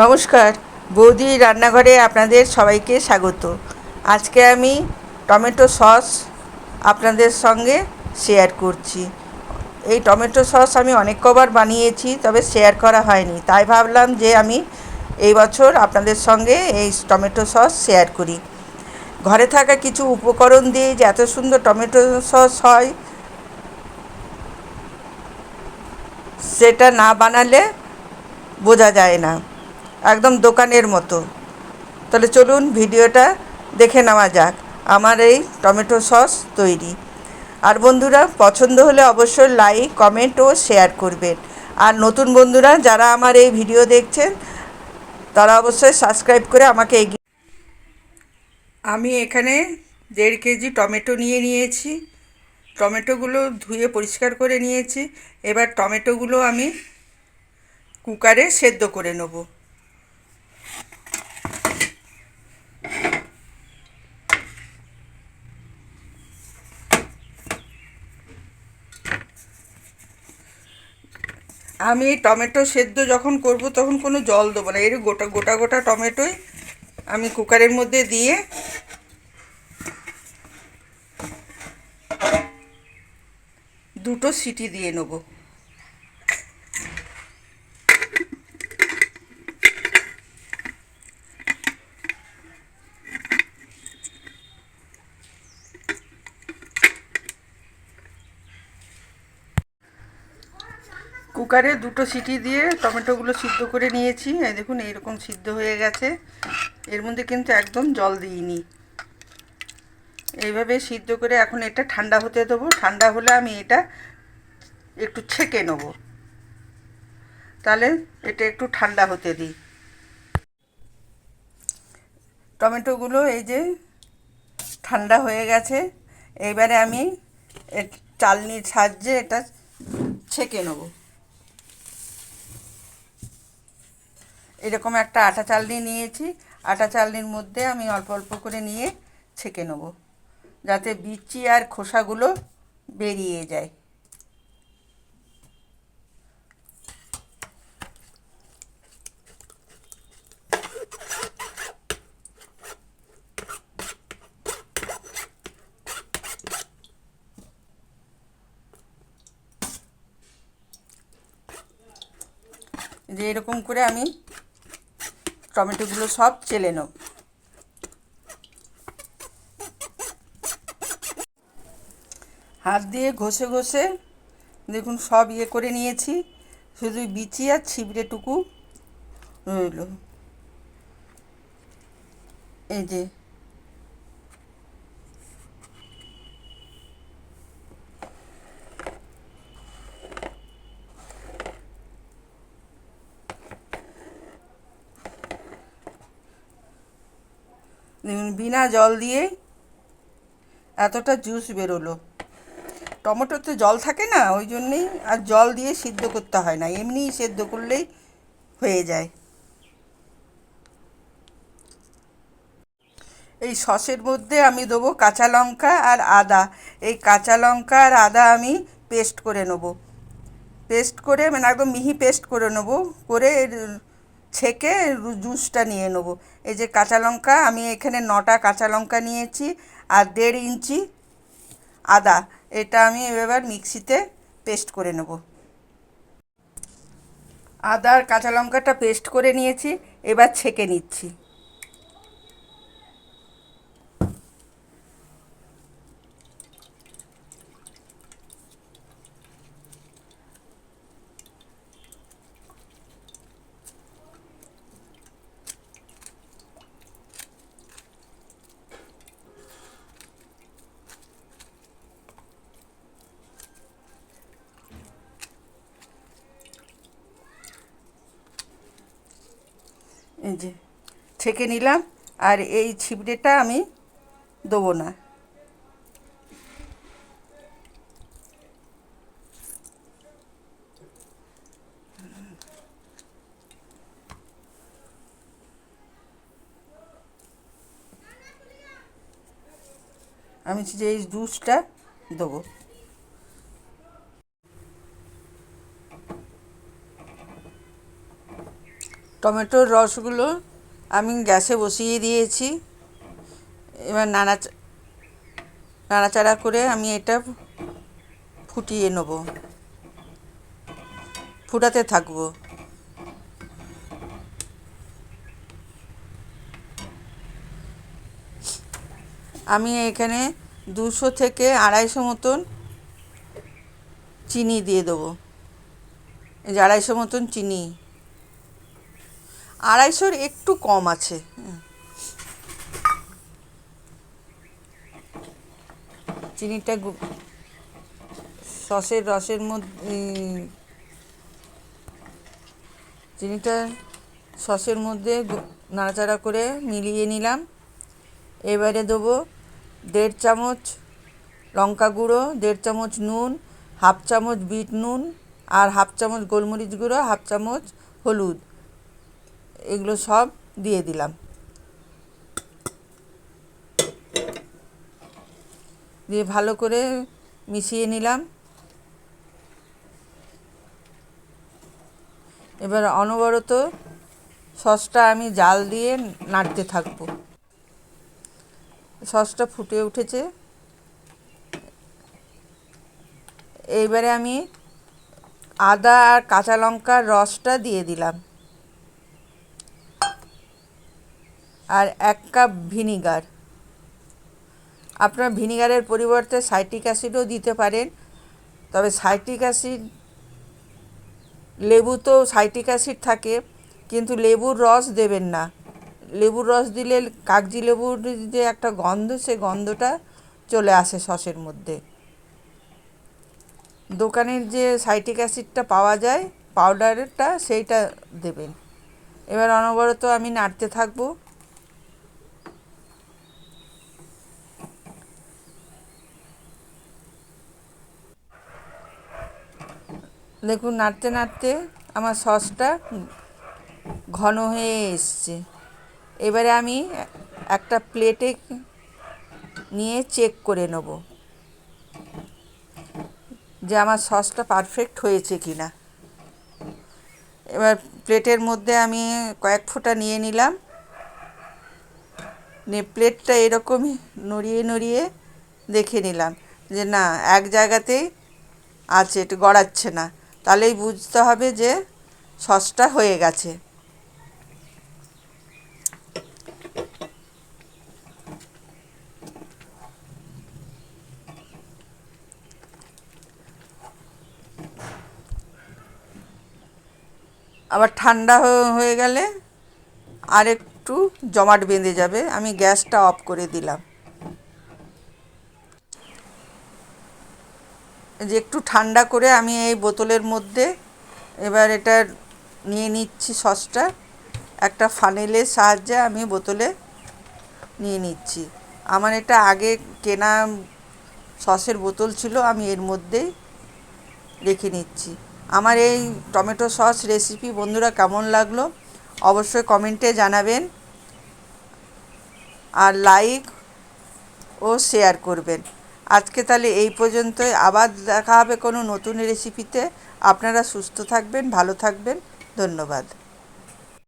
নমস্কার, বৌদি রান্নাঘরে আপনাদের সবাইকে স্বাগত। আজকে আমি টমেটো সস আপনাদের সঙ্গে শেয়ার করছি। এই টমেটো সস আমি অনেক কবার বানিয়েছি, তবে শেয়ার করা হয়নি। তাই ভাবলাম যে আমি এই বছর আপনাদের সঙ্গে এই টমেটো সস শেয়ার করি। ঘরে থাকা কিছু উপকরণ দিয়ে যে এত সুন্দর টমেটো সস হয়, সেটা না বানালে বোঝা যায় না। একদম দোকানের মতো। তাহলে চলুন ভিডিওটা দেখে নেওয়া যাক। আমার এই টমেটো সস তৈরি। আর বন্ধুরা, পছন্দ হলে অবশ্যই লাইক কমেন্ট ও শেয়ার করবেন। আর নতুন বন্ধুরা, যারা আমার এই ভিডিও দেখছেন, তারা অবশ্যই সাবস্ক্রাইব করে আমাকে এগিয়ে আমি এখানে দেড় কেজি টমেটো নিয়ে নিয়েছি। টমেটোগুলো ধুয়ে পরিষ্কার করে নিয়েছি। এবার টমেটোগুলো আমি কুকারে সেদ্ধ করে নেব। আমি টমেটো সেদ্ধ যখন করব তখন কোনো জল দেবো না। এর গোটা গোটা গোটা টমেটোই আমি কুকারের মধ্যে দিয়ে দুটো সিটি দিয়ে নেব। কুকারে দুটো সিটি দিয়ে টমেটোগুলো সিদ্ধ করে নিয়েছি। এই দেখুন, এইরকম সিদ্ধ হয়ে গেছে। এর মধ্যে কিন্তু একদম জল দিইনি। এইভাবে সিদ্ধ করে এখন এটা ঠান্ডা হতে দেবো। ঠান্ডা হলে আমি এটা একটু ছেঁকে নেব। তাহলে এটা একটু ঠান্ডা হতে দিই। টমেটোগুলো এই যে ঠান্ডা হয়ে গেছে। এবারে আমি চালনির সাহায্যে এটা ছেঁকে নেব। এরকম একটা আটা চালনি নিয়েছি। আটা চালনির মধ্যে আমি অল্প অল্প করে নিয়ে ছেঁকে নেব, যাতে বিচি আর খোসাগুলো বেরিয়ে যায়। যে এরকম করে আমি টমেটোগুলো সব চেলে নেব। হাত দিয়ে ঘষে ঘষে দেখুন সব ইয়ে করে নিয়েছি। শুধু বিচি আর ছিবড়েটুকু রইল। এই যে বিনা জল দিয়ে এতটা জুস বেরোলো। টমেটোতে জল থাকে না, ওই জন্যেই আর জল দিয়ে সিদ্ধ করতে হয় না, এমনিই সেদ্ধ করলেই হয়ে যায়। এই সসের মধ্যে আমি দেবো কাঁচা লঙ্কা আর আদা। এই কাঁচা লঙ্কা আর আদা আমি পেস্ট করে নেব। পেস্ট করে মানে একদম মিহি পেস্ট করে নেব, করে ছেঁকে জুসটা নিয়ে নেব। এই যে কাঁচা লঙ্কা, আমি এখানে নটা কাঁচা লঙ্কা নিয়েছি আর দেড় ইঞ্চি আদা। এটা আমি এবার মিক্সিতে পেস্ট করে নেব। আদা আর কাঁচা লঙ্কাটা পেস্ট করে নিয়েছি, এবার ছেঁকে নিচ্ছি। যে ছেঁকে নিলাম আর এই ছিপড়েটা আমি দেবো না। আমি যে এই জুসটা দেবো। টমেটোর রসগুলো আমি গ্যাসে বসিয়ে দিয়েছি। এবার নাড়া নাড়াচাড়া করে আমি এটা ফুটিয়ে নেব। ফুটাতে থাকব। আমি এখানে দুশো থেকে আড়াইশো মতন চিনি দিয়ে দেবো। আড়াইশো মতন চিনি। আড়াইশোর একটু কম আছে। চিনিটা সসের রসের মধ্যে চিনিটা সসের মধ্যে নাড়াচাড়া করে মিলিয়ে নিলাম। এবারে দেবো দেড় চামচ লঙ্কা গুঁড়ো, দেড় চামচ নুন, হাফ চামচ বিট নুন, আর হাফ চামচ গোলমরিচ গুঁড়ো, হাফ চামচ হলুদ। এগুলো সব দিয়ে দিলাম। দিয়ে ভালো করে মিশিয়ে নিলাম। এবার অনবরত সসটা আমি জাল দিয়ে নাড়তে থাকব। সসটা ফুটে উঠেছে। এইবারে আমি আদা আর কাঁচা লঙ্কার রসটা দিয়ে দিলাম। আর এক কাপ ভিনিগার। আপনার ভিনিগারের পরিবর্তে সাইট্রিক অ্যাসিডও দিতে পারেন, তবে সাইট্রিক অ্যাসিড, লেবু তো সাইট্রিক অ্যাসিড থাকে, কিন্তু লেবুর রস দেবেন না। লেবুর রস দিলে কাগজি লেবুর যে একটা গন্ধ, সে গন্ধটা চলে আসে সসের মধ্যে। দোকানের যে সাইট্রিক অ্যাসিডটা পাওয়া যায়, পাউডারটা সেইটা দেবেন। এবার অনবরত আমি নাড়তে থাকব। দেখুন, নাড়তে নাড়তে আমার সসটা ঘন হয়ে এসছে। এবারে আমি একটা প্লেটে নিয়ে চেক করে নেব যে আমার সসটা পারফেক্ট হয়েছে কি না এবার প্লেটের মধ্যে আমি কয়েক ফোঁটা নিয়ে নিলাম। নিয়ে প্লেটটা এরকমই নড়িয়ে নড়িয়ে দেখে নিলাম যে না, এক জায়গাতেই আছে, একটু গড়াচ্ছে না। তাহলেই বুঝতে হবে যে সসটা হয়ে গেছে। আবার ঠান্ডা হয়ে গেলে আর একটু জমাট বেঁধে যাবে। আমি গ্যাসটা অফ করে দিলাম। যে একটু ঠান্ডা করে আমি এই বোতলের মধ্যে এবার এটা নিয়ে নিচ্ছি সসটা। একটা ফানেলের সাহায্যে আমি বোতলে নিয়ে নিচ্ছি। আমার এটা আগে কেনা সসের বোতল ছিল, আমি এর মধ্যেই রেখে নিচ্ছি। আমার এই টমেটো সস রেসিপি বন্ধুরা কেমন লাগল অবশ্যই কমেন্টে জানাবেন আর লাইক ও শেয়ার করবেন। আজকে তাহলে এই পর্যন্তই। আবার দেখা হবে কোনো নতুন রেসিপিতে আপনারা সুস্থ থাকবেন, ভালো থাকবেন। ধন্যবাদ।